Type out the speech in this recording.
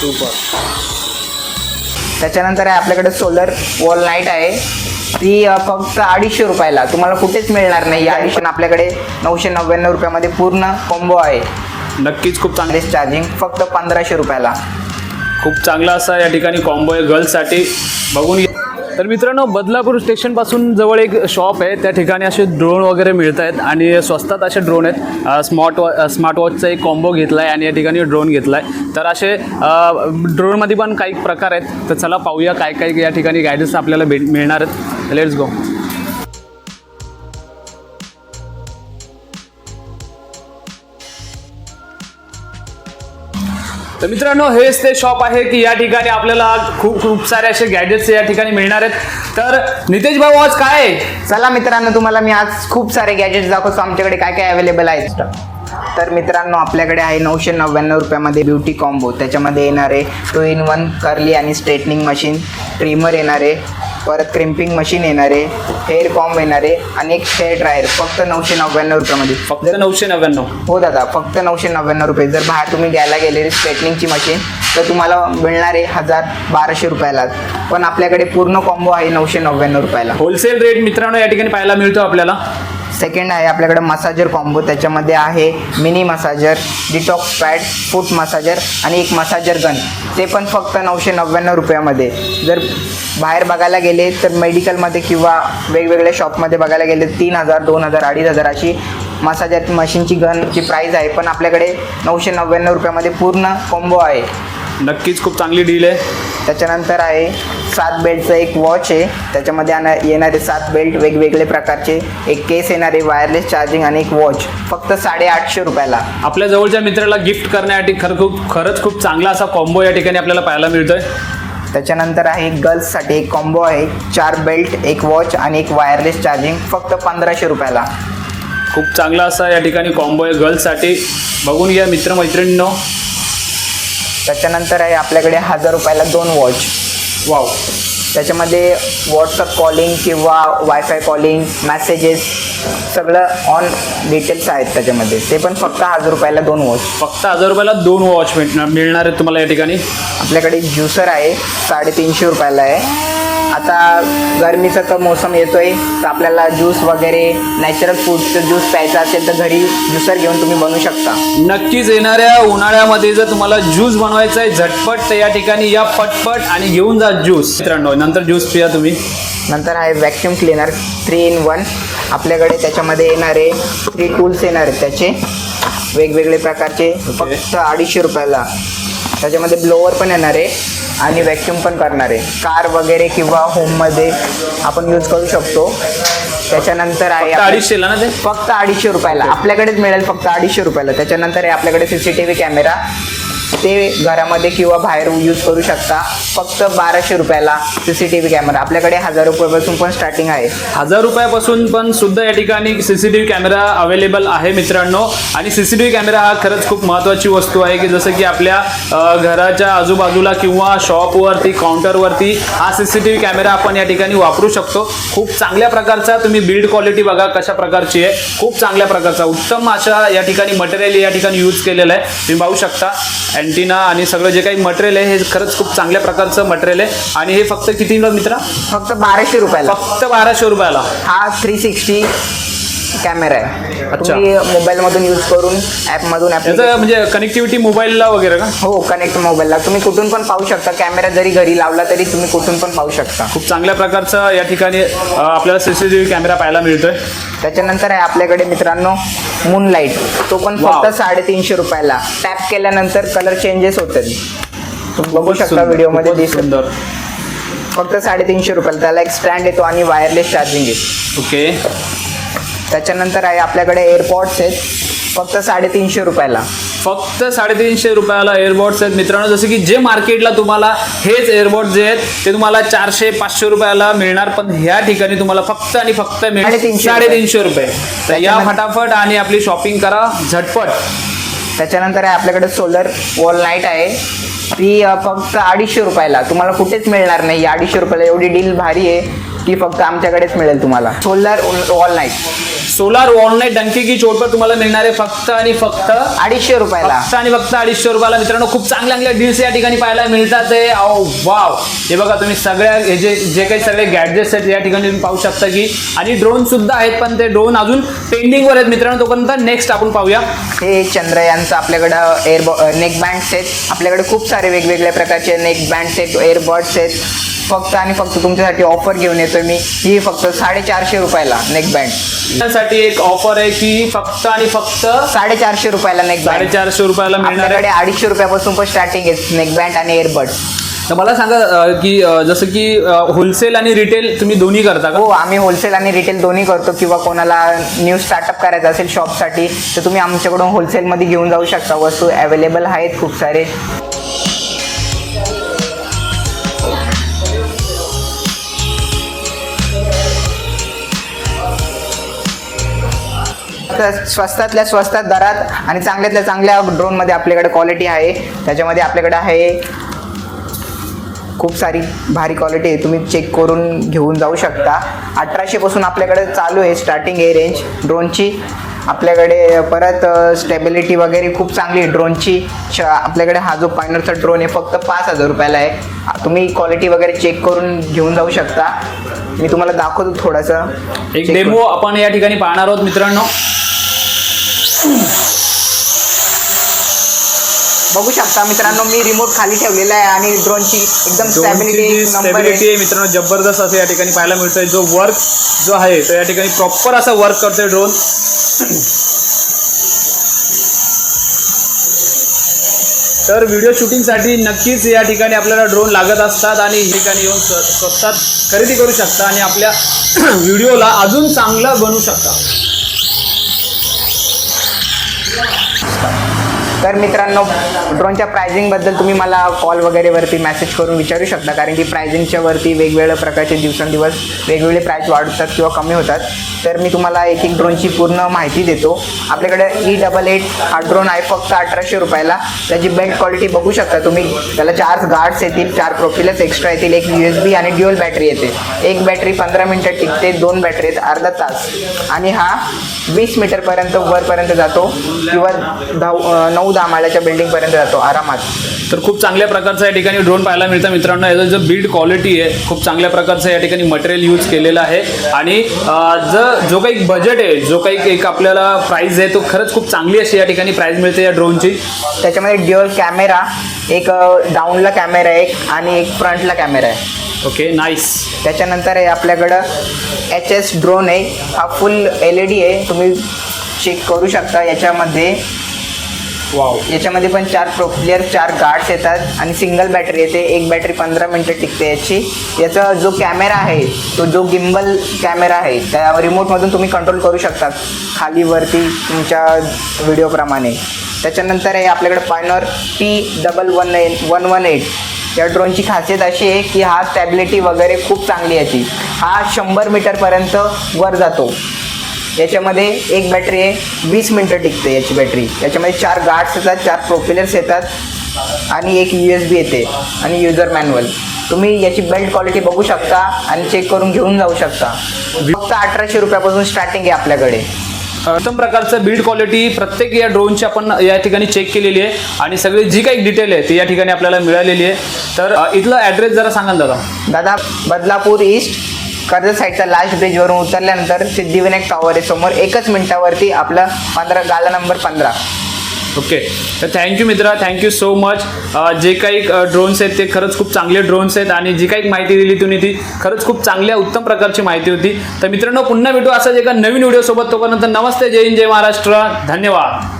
Super त्याच्यानंतर आहे आपल्याकडे सोलर वॉल लाइट आहे. ती फक्त अडीचशे रुपयाला. तुम्हाला कुठेच मिळणार नाही. या अडीचशे आपल्याकडे नऊशे नव्याण्णव रुपयामध्ये पूर्ण कॉम्बो आहे. नक्कीच खूप चांगले. चार्जिंग फक्त पंधराशे रुपयाला. खूप चांगला असा या ठिकाणी कॉम्बो आहे. गर्ल्ससाठी बघून तर मित्रांनो बदलापूर स्टेशनपासून जवळ एक शॉप आहे. त्या ठिकाणी असे ड्रोन वगैरे मिळत आहेत आणि स्वस्तात असे ड्रोन आहेत. स्मार्ट वॉ स्मार्ट वॉचचा एक कॉम्बो घेतला आहे आणि या ठिकाणी ड्रोन घेतला आहे तर असे ड्रोनमध्ये पण काही प्रकार आहेत. तर चला पाहूया काय काय या ठिकाणी गायडन्स आपल्याला भेट मिळणार आहेत. लेट्स गो तर मित्रांनो हेच ते शॉप आहे की या ठिकाणी आपल्याला खूप खूप सारे असे गॅजेट्स या ठिकाणी मिळणार आहेत. तर नितेश भाऊ आज काय आहे? चला मित्रांनो तुम्हाला मी आज खूप सारे गॅजेट्स दाखवतो. आमच्याकडे काय काय अवेलेबल आहेत तर मित्रांनो आपल्याकडे आहे नऊशे नव्याण्णव रुपयामध्ये ब्युटी कॉम्बो त्याच्यामध्ये येणार आहे टू इन वन कर्ली आणि स्ट्रेटनिंग मशीन ट्रिमर येणार आहे. परत क्रिम्पिंग मशीन येणार आहे हेअर कॉम्ब येणार आहे आणि एक हेअर ड्रायर फक्त नऊशे नव्याण्णव रुपयामध्ये. फक्त नऊशे नव्याण्णव. हो दादा फक्त नऊशे नव्याण्णव रुपये. जर बाहेर तुम्ही घ्यायला गेलेली स्ट्रेटनिंगची मशीन तर तुम्हाला मिळणार आहे हजार बाराशे रुपयाला. पण आपल्याकडे पूर्ण कॉम्बो आहे नऊशे नव्याण्णव रुपयाला. होलसेल रेट मित्रांनो या ठिकाणी पाहायला मिळतो आपल्याला. सेकंड आहे आपल्याकडे मसाजर कॉम्बो त्याच्यामध्ये आहे. Mini massager detox pad foot massager आणि एक मसाजर गन ते पण फक्त नऊशे नव्याण्णव रुपयामध्ये. जर बाहेर बघायला गेले तर मेडिकलमध्ये किंवा वेगवेगळ्या शॉपमध्ये बघायला गेले तीन हजार दोन हजार अडीच हजार अशी मसाजर मशीनची गनची प्राईज आहे. पण आपल्याकडे नऊशे नव्याण्णव रुपयामध्ये पूर्ण कॉम्बो आहे. नक्कीच खूप चांगली डील आहे. त्याच्यानंतर आहे सात बेल्टचं एक वॉच आहे. त्याच्यामध्ये आण- येणारे सात बेल्ट वेगवेगळे प्रकारचे. एक केस येणारे वायरलेस चार्जिंग आणि एक वॉच फक्त साडेआठशे रुपयाला. आपल्या जवळच्या मित्राला गिफ्ट करण्यासाठी खरं खूप खरंच खूप चांगला असा कॉम्बो या ठिकाणी आपल्याला पाहायला मिळतोय. त्याच्यानंतर आहे गर्ल्ससाठी एक कॉम्बो आहे. चार बेल्ट एक वॉच आणि एक वायरलेस चार्जिंग फक्त पंधराशे रुपयाला. खूप चांगला असा या ठिकाणी कॉम्बो आहे गर्ल्ससाठी बघून घ्या मित्रमैत्रिणींनो. त्याच्यानंतर आहे आपल्याकडे हजार रुपयाला दोन वॉच. वाव त्याच्यामध्ये व्हॉट्सअप कॉलिंग किंवा वायफाय कॉलिंग मॅसेजेस सगळं ऑन डिटेल्स आहेत त्याच्यामध्ये. ते पण फक्त हजार रुपयाला दोन वॉच. फक्त हजार रुपयाला दोन वॉच मिळणार मिळणार आहेत तुम्हाला या ठिकाणी? आपल्याकडे ज्युसर आहे साडेतीनशे रुपयाला आहे. आता गरमीचा तर मोसम येतोय तर आपल्याला ज्यूस वगैरे नॅचरल फूडचं ज्यूस प्यायचा असेल तर घरी ज्युसर घेऊन तुम्ही बनवू शकता. नक्कीच येणाऱ्या उन्हाळ्यामध्ये जर तुम्हाला ज्यूस बनवायचा आहे झटपट तर या ठिकाणी या पटपट आणि घेऊन जा ज्यूस मित्रांनो नंतर ज्यूस पिया तुम्ही. नंतर आहे vacuum cleaner three in one आपल्याकडे त्याच्यामध्ये येणारे थ्री टूल्स येणार आहेत त्याचे. वेगवेगळे प्रकारचे फक्त अडीचशे रुपयाला. त्याच्यामध्ये ब्लोअर पण येणार आहे आणि व्हॅक्यूम पण करणार आहे. कार वगैरे किंवा होममध्ये आपण यूज करू शकतो. त्याच्यानंतर आहे अडीचशेला ना ते? फक्त अडीचशे रुपयाला. आपल्याकडेच मिळेल फक्त अडीचशे रुपयाला. त्याच्यानंतर आहे आपल्याकडे C C T V camera ते घरामध्ये किंवा बाहेर यूज करू शकता. फक्त बाराशे रुपयाला C C T V camera आपल्याकडे हजार रुपयापासून पण स्टार्टिंग आहे. हजार रुपयापासून पण सुद्धा या ठिकाणी C C T V camera available आहे मित्रांनो. आणि C C T V camera हा खरंच खूप महत्त्वाची वस्तू आहे की जसं की आपल्या घराच्या आजूबाजूला किंवा शॉपवरती काउंटरवरती हा C C T V camera आपण या ठिकाणी वापरू शकतो. खूप चांगल्या प्रकारचा तुम्ही बिल्ड क्वालिटी बघा कशा प्रकारची आहे. खूप चांगल्या प्रकारचा. उत्तम अशा या ठिकाणी मटेरियल या ठिकाणी यूज केलेलं आहे. तुम्ही पाहू शकता. अँटिना आणि सगळं जे काही मटेरियल आहे हे खरंच खूप चांगल्या प्रकारचं मटेरियल आहे. आणि हे फक्त किती मित्रा? फक्त बाराशे रुपयाला. फक्त बाराशे रुपयाला. हा थ्री सिक्स्टी कॅमेरा आहे. अच्छा. तुम्ही मोबाईलमधून यूज करून ॲपमधून याचं ॲप म्हणजे कनेक्टिव्हिटी मोबाईलला वगैरे का? हो कनेक्ट मोबाईलला तुम्ही कुठून पण पाहू शकता. कॅमेरा जरी घरी लावला तरी तुम्ही कुठून पण पाहू शकता. खूप चांगल्या प्रकारचा या ठिकाणी अ, आपल्याला सीसीटीव्ही कॅमेरा पाहायला मिळतोय. त्याच्यानंतर आहे आपल्याकडे मित्रांनो मून लाइट तो पण Wow. फक्त साडेतीनशे रुपयाला. टॅप केल्यानंतर कलर चेंजेस होतात. तुम्ही बघू शकता सुंदर, व्हिडिओमध्ये खूपच दिसत सुंदर. फक्त साडेतीनशे रुपयाला. त्याला एक स्टँड येतो आणि वायरलेस चार्जिंग आहे ओके त्याच्यानंतर आहे आपल्याकडे एअरपॉड्स आहेत. फक्त साडेतीनशे रुपयाला. फक्त साडेतीनशे रुपयाला एअरबॉड्स आहेत. मित्रांनो जसं की जे मार्केटला तुम्हाला हेच एअरबॉड्स जे आहेत ते तुम्हाला चारशे पाचशे रुपयाला मिळणार पण ह्या ठिकाणी तुम्हाला फक्त आणि फक्त साडेतीनशे रुपये. तर या फटाफट आणि आपली शॉपिंग करा झटपट. त्याच्यानंतर आहे आपल्याकडे सोलर वॉल लाइट आहे. ती फक्त अडीचशे रुपयाला. तुम्हाला कुठेच मिळणार नाही. अडीचशे रुपयाला एवढी डील भारी आहे. की फक्त आमच्याकडेच मिळेल तुम्हाला. Solar wall light solar wall light Dunki की चोट पर तुम्हाला मिळणार आहे फक्त आणि फक्त अडीचशे रुपयाला. फक्त आणि फक्त अडीचशे रुपयाला. मित्रांनो खूप चांगल्या चांगल्या डील्स या ठिकाणी पाहायला मिळतात आहे. अहो वाव हे बघा तुम्ही सगळ्या हे जे जे काही सगळे गॅडजेट्स आहेत या ठिकाणी तुम्ही पाहू शकता की आणि ड्रोन सुद्धा आहेत पण ते ड्रोन अजून पेंडिंगवर आहेत. मित्रांनो तोपर्यंत नेक्स्ट आपण पाहूया. हे चंद्रयानचं आपल्याकडं एअर नेक बँड्स आहेत. आपल्याकडे खूप सारे वेगवेगळ्या प्रकारचे नेक बँड्स आहेत एअरबड्स आहेत. फक्त आणि फक्त तुमच्यासाठी ऑफर घेऊन येतोय मी. ही फक्त साडेचारशे रुपयाला नेक बँड त्यासाठी एक ऑफर आहे की फक्त आणि फक्त साडेचारशे रुपयाला नेक बँड साडेचारशे रुपयाला मिळणार आहे. आपल्याकडे अडीचशे रुपयापासून पण स्टार्टिंग आहे नेक बँड आणि एअरबड्स तर मला सांगा अं, की अं, जसं की होलसेल आणि रिटेल तुम्ही दोन्ही करता का? हो आम्ही होलसेल आणि रिटेल दोन्ही करतो किंवा कोणाला न्यू स्टार्टअप करायचं असेल शॉपसाठी तर तुम्ही आमच्याकडून होलसेलमध्ये घेऊन जाऊ शकता. वस्तू अवेलेबल आहेत खूप सारे. स्वस्तातल्या स्वस्तात दरात आणि चांगल्यातल्या चांगल्या ड्रोनमध्ये आपल्याकडे क्वालिटी आहे. त्याच्यामध्ये आपल्याकडे आहे खूप सारी भारी क्वालिटी आहे. तुम्ही चेक करून घेऊन जाऊ शकता. अठराशेपासून आपल्याकडे चालू आहे स्टार्टिंग आहे रेंज ड्रोनची आपल्याकडे परत स्टेबिलिटी वगैरे खूप चांगली आहे. ड्रोनची श आपल्याकडे हा जो पायनरचा ड्रोन आहे फक्त पाच हजार रुपयाला आहे. तुम्ही क्वालिटी वगैरे चेक करून घेऊन जाऊ शकता. मी तुम्हाला दाखवतो थोडंसं. एक डेमो आपण या ठिकाणी पाहणार आहोत मित्रांनो. बघू शकता मित्रांनो मी रिमोट खाली ठेवलेला आहे आणि ड्रोनची एकदम स्टॅबिलिटी आहे. मित्रांनो जबरदस्त असं या ठिकाणी पाहायला मिळतोय. जो वर्क जो आहे तो या ठिकाणी प्रॉपर असा वर्क करतोय ड्रोन तर व्हिडिओ शूटिंगसाठी नक्कीच या ठिकाणी आपल्याला ड्रोन लागत असतात आणि या ठिकाणी येऊन स्व- स्वस्तात खरेदी करू शकता आणि आपल्या व्हिडिओला अजून चांगलं बनवू शकता. 確かに。तर मित्रांनो ड्रोनच्या प्राइसिंगबद्दल तुम्ही मला कॉल वगैरेवरती मॅसेज मेसेज करून विचारू शकता. कारण की प्राइसिंगच्या वरती वेगवेगळ्या प्रकारचे दिवसेंदिवस वेगवेगळे प्राईस वाढतात किंवा कमी होतात. तर मी तुम्हाला एक एक ड्रोनची पूर्ण माहिती देतो. आपल्याकडे ई डबल एट हा ड्रोन आहे फक्त अठराशे रुपयाला. त्याची बेल्ट क्वालिटी बघू शकता तुम्ही. त्याला चार गार्ड्स येतील चार प्रोफिलच एक्स्ट्रा येतील एक यू एस बी आणि ड्युअल बॅटरी येते. एक बॅटरी पंधरा मिनटं टिकते दोन बॅटरी आहेत अर्धा तास. आणि हा वीस मीटरपर्यंत वरपर्यंत जातो किंवा धाव नऊ नऊ दहा माळ्याच्या बिल्डिंगपर्यंत जातो आरामात. तर खूप चांगल्या प्रकारचा या ठिकाणी ड्रोन पाहायला मिळतं. मित्रांनो याचं जो बिल्ड क्वालिटी आहे खूप चांगल्या प्रकारचं या ठिकाणी मटेरियल यूज केलेलं आहे. आणि अं, ज जो काही बजेट आहे जो काही एक आपल्याला प्राईस आहे तो खरंच खूप चांगली अशी या ठिकाणी प्राईस मिळते या ड्रोनची त्याच्यामध्ये ड्युअल कॅमेरा एक डाऊनला कॅमेरा आहे एक आणि एक फ्रंटला कॅमेरा आहे. ओके नाईस त्याच्यानंतर आहे आपल्याकडं एच एस ड्रोन आहे. हा फुल एल ई डी आहे. तुम्ही चेक करू शकता याच्यामध्ये. याच्यामध्ये पण चार प्रोप्लेअर चार गार्ड्स येतात आणि सिंगल बॅटरी येते. एक बॅटरी पंधरा मिनटं टिकते याची. याचा जो कॅमेरा आहे तो जो गिम्बल कॅमेरा आहे त्या रिमोटमधून तुम्ही कंट्रोल करू शकता खाली वरती तुमच्या व्हिडिओप्रमाणे त्याच्यानंतर आहे आपल्याकडे pioneer T double one N one one eight या ड्रोनची खासियत अशी आहे की हा स्टॅबिलिटी वगैरे खूप चांगली याची. हा शंभर मीटरपर्यंत वर जातो. याच्यामध्ये एक बॅटरी आहे वीस मिनटं टिकते याची बॅटरी याच्यामध्ये चार गार्ड्स येतात चार प्रोपेलर्स येतात आणि एक यू एस बी येते आणि युजर मॅन्युअल तुम्ही याची बेल्ट क्वालिटी बघू शकता आणि चेक करून घेऊन जाऊ शकता. फक्त अठराशे रुपयापासून स्टार्टिंग आहे आपल्याकडे. उत्तम प्रकारचं बिल्ड क्वालिटी प्रत्येक या ड्रोनची आपण या ठिकाणी चेक केलेली आहे आणि सगळी जी काही डिटेल आहे ती या ठिकाणी आपल्याला मिळालेली आहे. तर इथलं ॲड्रेस जरा सांगा ना दादा. दादा बदलापूर ईस्ट कर्ज साईडचा लास्ट ब्रिजवरून उतरल्यानंतर सिद्धिविनायक टॉवर आहे समोर एकच मिनिटावरती आपला पंधरा गाला नंबर पंधरा. ओके तर थँक्यू मित्रा थँक्यू सो मच जे काही ड्रोन्स आहेत ते खरंच खूप चांगले ड्रोन्स आहेत आणि जी काही माहिती दिली तुम्ही ती खरंच खूप चांगल्या उत्तम प्रकारची माहिती होती. तर मित्रांनो पुन्हा भेटू असं एका नवीन व्हिडिओसोबत तोपर्यंत नमस्ते. जय हिंद जय महाराष्ट्र. धन्यवाद.